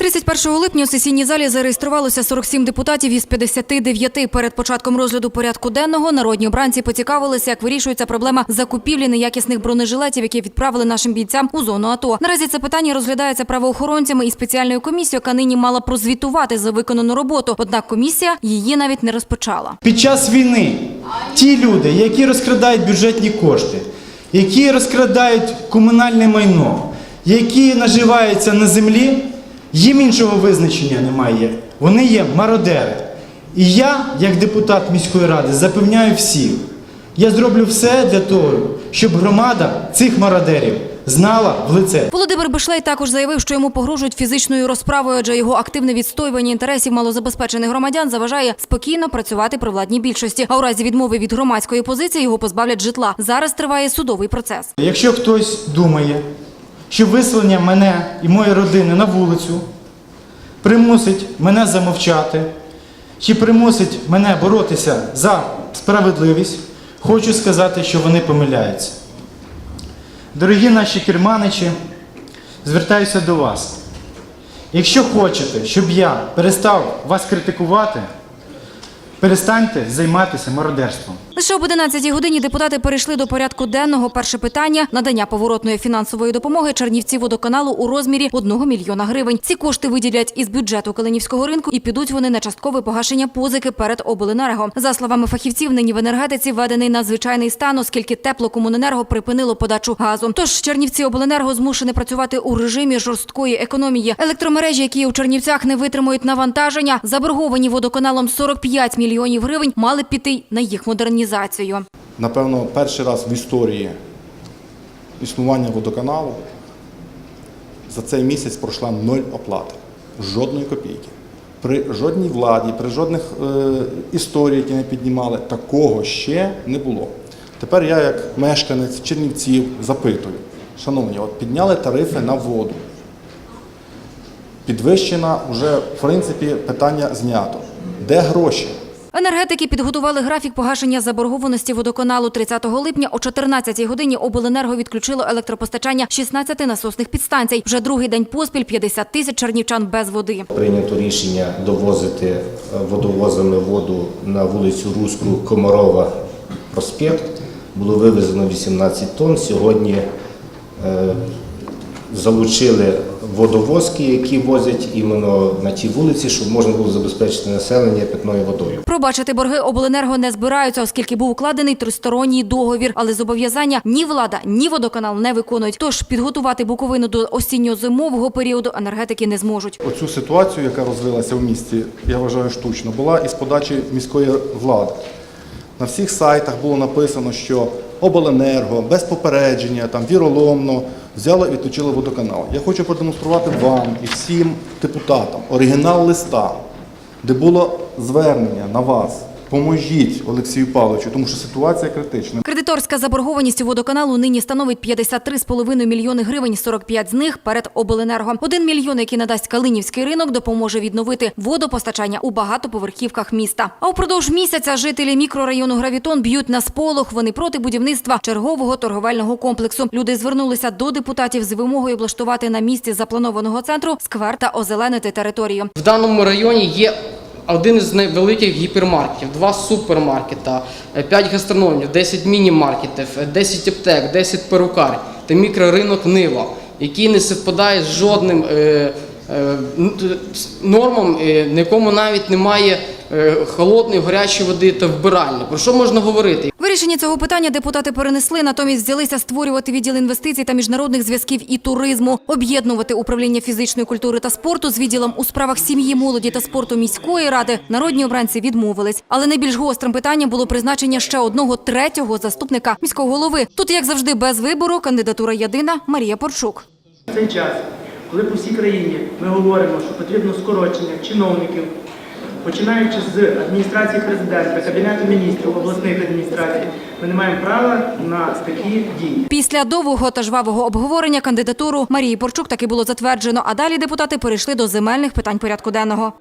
31 липня у сесійній залі зареєструвалося 47 депутатів із 59. Перед початком розгляду порядку денного народні обранці поцікавилися, як вирішується проблема закупівлі неякісних бронежилетів, які відправили нашим бійцям у зону АТО. Наразі це питання розглядається правоохоронцями і спеціальною комісією, яка нині мала прозвітувати за виконану роботу. Однак комісія її навіть не розпочала. Під час війни ті люди, які розкрадають бюджетні кошти, які розкрадають комунальне майно, які наживаються на землі, їм іншого визначення немає. Вони є мародери. І я, як депутат міської ради, запевняю всіх, я зроблю все для того, щоб громада цих мародерів знала в лице. Володимир Бишлей також заявив, що йому погрожують фізичною розправою, адже його активне відстоювання інтересів малозабезпечених громадян заважає спокійно працювати при владній більшості. А у разі відмови від громадської позиції його позбавлять житла. Зараз триває судовий процес. Якщо хтось думає, що виселення мене і моєї родини на вулицю примусить мене замовчати, чи примусить мене боротися за справедливість, хочу сказати, що вони помиляються. Дорогі наші керманичі, звертаюся до вас. Якщо хочете, щоб я перестав вас критикувати, перестаньте займатися мародерством. Лише об 11 годині депутати перейшли до порядку денного. Перше питання – надання поворотної фінансової допомоги Чернівці водоканалу у розмірі 1 мільйона гривень. Ці кошти виділять із бюджету Калинівського ринку і підуть вони на часткове погашення позики перед обленерго. За словами фахівців, нині в енергетиці введений надзвичайний стан, оскільки теплокомуненерго припинило подачу газу. Тож Чернівці обленерго змушені працювати у режимі жорсткої економії. Електромережі, які у Чернівцях не витримують навантаження, заборговані водоканалом 45 мільйонів гривень, мали піти на їх модернізацію. Напевно, перший раз в історії існування водоканалу за цей місяць пройшла ноль оплати. Жодної копійки. При жодній владі, при жодних е, історіях, які не піднімали, такого ще не було. Тепер я, як мешканець Чернівців, запитую, шановні, от підняли тарифи на воду. Підвищена вже, в принципі, питання знято. Де гроші? Енергетики підготували графік погашення заборгованості водоканалу 30 липня о 14 годині обленерго відключило електропостачання 16 насосних підстанцій. Вже другий день поспіль 50 тисяч чернівчан без води. Прийнято рішення довозити е, водовозами воду на вулицю Руську Комарова проспект. Було вивезено 18 тонн. Сьогодні е, залучили водовозки, які возять іменно на ті вулиці, щоб можна було забезпечити населення питною водою. Пробачити борги обленерго не збираються, оскільки був укладений тристоронній договір. Але зобов'язання ні влада, ні водоканал не виконують. Тож підготувати Буковину до осінньо-зимового періоду енергетики не зможуть. Оцю ситуацію, яка розвилася в місті, я вважаю штучно, була із подачі міської влади. На всіх сайтах було написано, що обленерго без попередження, там віроломно взяло і відключило водоканал. Я хочу продемонструвати вам і всім депутатам оригінал листа, де було звернення на вас. Поможіть Олексію Павловичу, тому що ситуація критична. Кредиторська заборгованість у водоканалу нині становить 53,5 мільйони гривень, 45 з них перед обленерго. Один мільйон, який надасть Калинівський ринок, допоможе відновити водопостачання у багатоповерхівках міста. А упродовж місяця жителі мікрорайону Гравітон б'ють на сполох. Вони проти будівництва чергового торговельного комплексу. Люди звернулися до депутатів з вимогою облаштувати на місці запланованого центру сквер та озеленити територію. В даному районі є один із найвеликих гіпермаркетів, два супермаркета, п'ять гастрономів, 10 міні-маркетів, 10 аптек, 10 перукар та мікроринок Нива, який не співпадає з жодним е, е, нормам, е, на якому навіть немає е, холодної, гарячої води та вбиральні. Про що можна говорити? Вирішення цього питання депутати перенесли, натомість взялися створювати відділ інвестицій та міжнародних зв'язків і туризму, об'єднувати управління фізичної культури та спорту з відділом у справах сім'ї, молоді та спорту міської ради. Народні обранці відмовились. Але найбільш гострим питанням було призначення ще одного третього заступника міського голови. Тут, як завжди, без вибору кандидатура єдина Марія Порчук. Цей час, коли по всій країні ми говоримо, що потрібно скорочення чиновників, починаючи з адміністрації президента, кабінету міністрів, обласних адміністрацій, ми не маємо права на такі дії. Після довгого та жвавого обговорення кандидатуру Марії Порчук таки було затверджено. А далі депутати перейшли до земельних питань порядку денного.